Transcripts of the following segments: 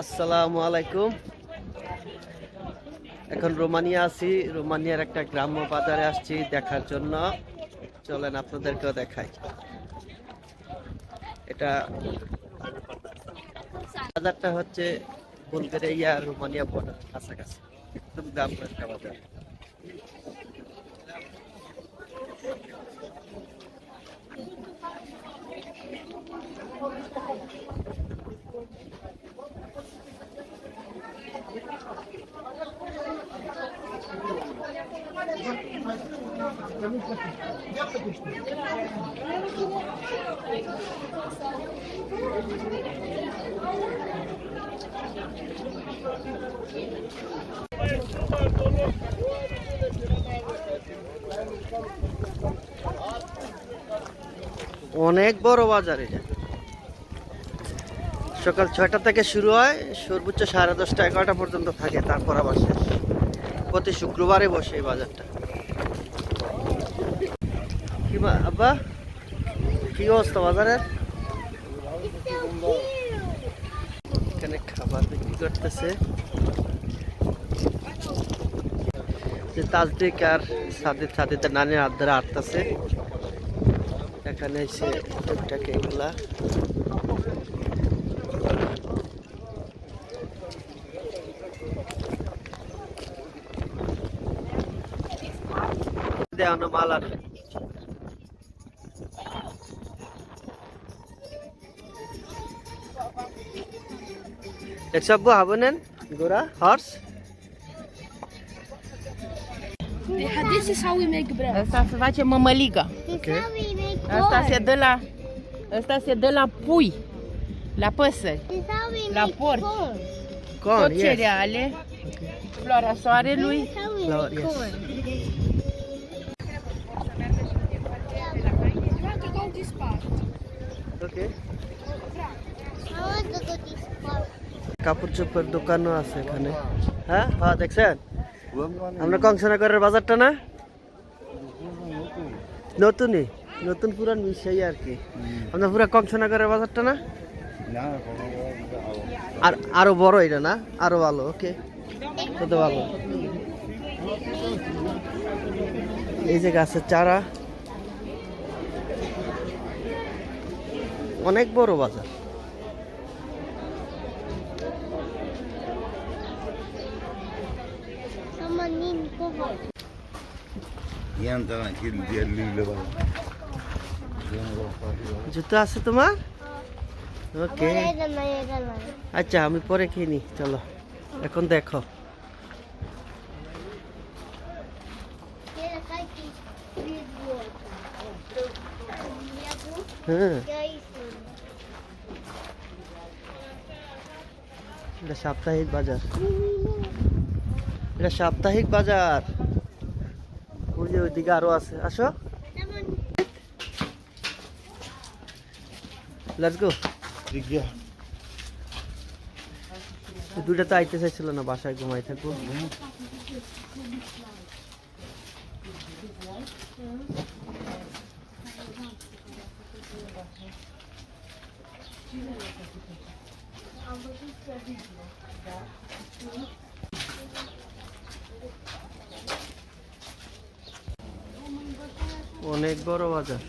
আসসালামু আলাইকুম। এখন রোমানিয়া আছি, রোমানিয়ার একটা গ্রাম্য বাজারে আসছি দেখার জন্য। চলেন আপনাদেরকেও দেখাই। এটা বাজারটা হচ্ছে বুলগেরিয়া, রোমানিয়া বর্ডার কাছাকাছি। একদম গ্রাম্য একটা বাজার। অনেক বড় বাজার এটা। সকাল ছয়টা থেকে শুরু হয়, সর্বোচ্চ সাড়ে দশটা এগারোটা পর্যন্ত থাকে, তারপর আবার শেষ। প্রতি শুক্রবারে বসে এই বাজারটা। কি মা আব্বা কি অবস্থা বাজারের এখানে খাবার বিক্রি করতেছে যে তাজদিক আর সাদিদ সাদিদের নানির হাত ধরে আটতেছে এখানে এসে টুকটাক এগুলা দেওয়ানো মাল আর একশো হবে নেন গোরা horse This is how we make bread. Asta se face mămăligă. Okay. Asta se dă la Asta se dă la pui. La păsări. La porci. Corn, Tot yes. cereale. Floarea soarelui. Flour, yes. You want to go this part. কাপড় চোপড়ের দোকানও আছে এখানে। হ্যাঁ হ্যাঁ দেখছেন? আমরা কংসনগরের বাজারটা না? নতুনই, নতুন পুরান মিশাই আর কি। আমরা পুরা কংসনগরের বাজারটা না? আর আরও বড় এটা না? আরও ভালো, ওকে। কত ভালো। এই যে গাছের চারা। অনেক বড় বাজার। জুতো আছে তোমার? ওকে আচ্ছা আমি পরে খেয়ে নি, চলো। এখন দেখো। হ্যাঁ। সাপ্তাহিক বাজার। এটা সাপ্তাহিক বাজার। ওই যে ওইদিকে আরও আছে। আসো। Let's go Diga. দুটা তো আইতে চাইছিল না বাসায় ঘুমাই থাকব। অনেক বড় বাজার।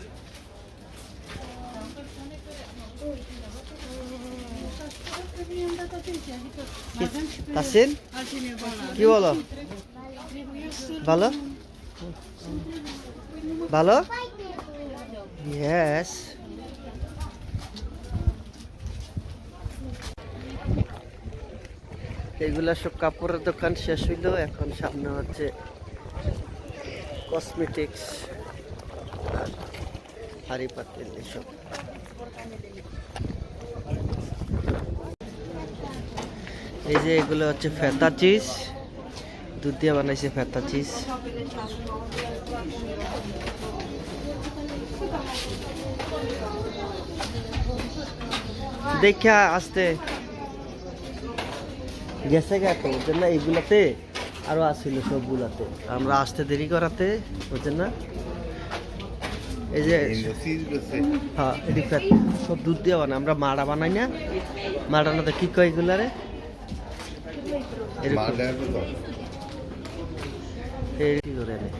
কি বলো? ভালো? ভালো? ইয়েস এগুলা সব কাপড়ের দোকান শেষ হইল, এখন সামনে হচ্ছে কসমেটিক্স আর হাড়ি পাতিল এসব। এই যে এগুলো হচ্ছে ফেতা চিজ দুধ দিয়ে বানাইছে ফেতা চিজ দেখা আসতে গেছে গা তো বুঝছেন না? এইগুলাতে আরও আসছিল সবগুলাতে। আমরা আসতে দেরি করাতে বুঝছেন না? এই যে হ্যাঁ এদিক সব দুধ দিয়ে বানাই আমরা মাড়া বানাই না। মাড়ানোতে কি কয় এগুলারে? কি করে নেয়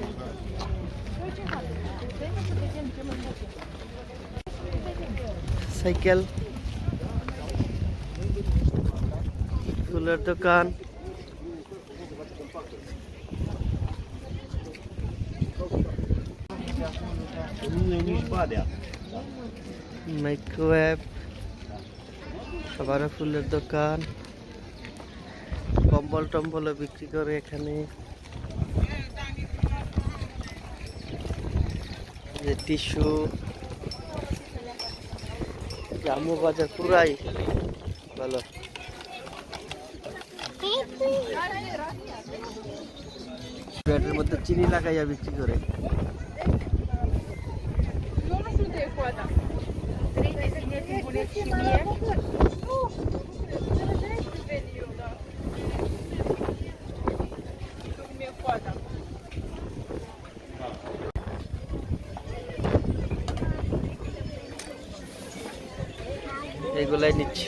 সাইকেল। ফুলের দোকান। মাইক্রোওয়েভ সবার ফুলের দোকান। কম্বল টম্বলও বিক্রি করে এখানে। যে টিস্যু। জামু বাজার পুরাই। ভালো। ব্যাটের মধ্যে চিনি লাগাইয়া বিক্রি করে। এগুলাই নিচ্ছি।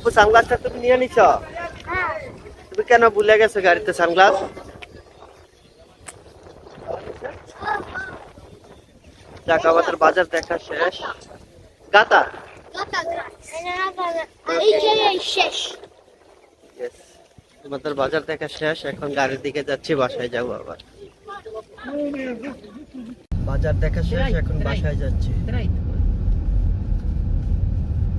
আপু সানগ্লাসটা তুমি নিয়ে নিছ? তুমি কেন ভুলে গেছো গাড়িতে সানগ্লাস বাজার দেখা শেষ। গাতা? বাজার দেখা শেষ, এখন গাড়ির দিকে যাচ্ছি, বাসায় যাব আবার। বাজার দেখা শেষ, এখন বাসায় যাচ্ছি।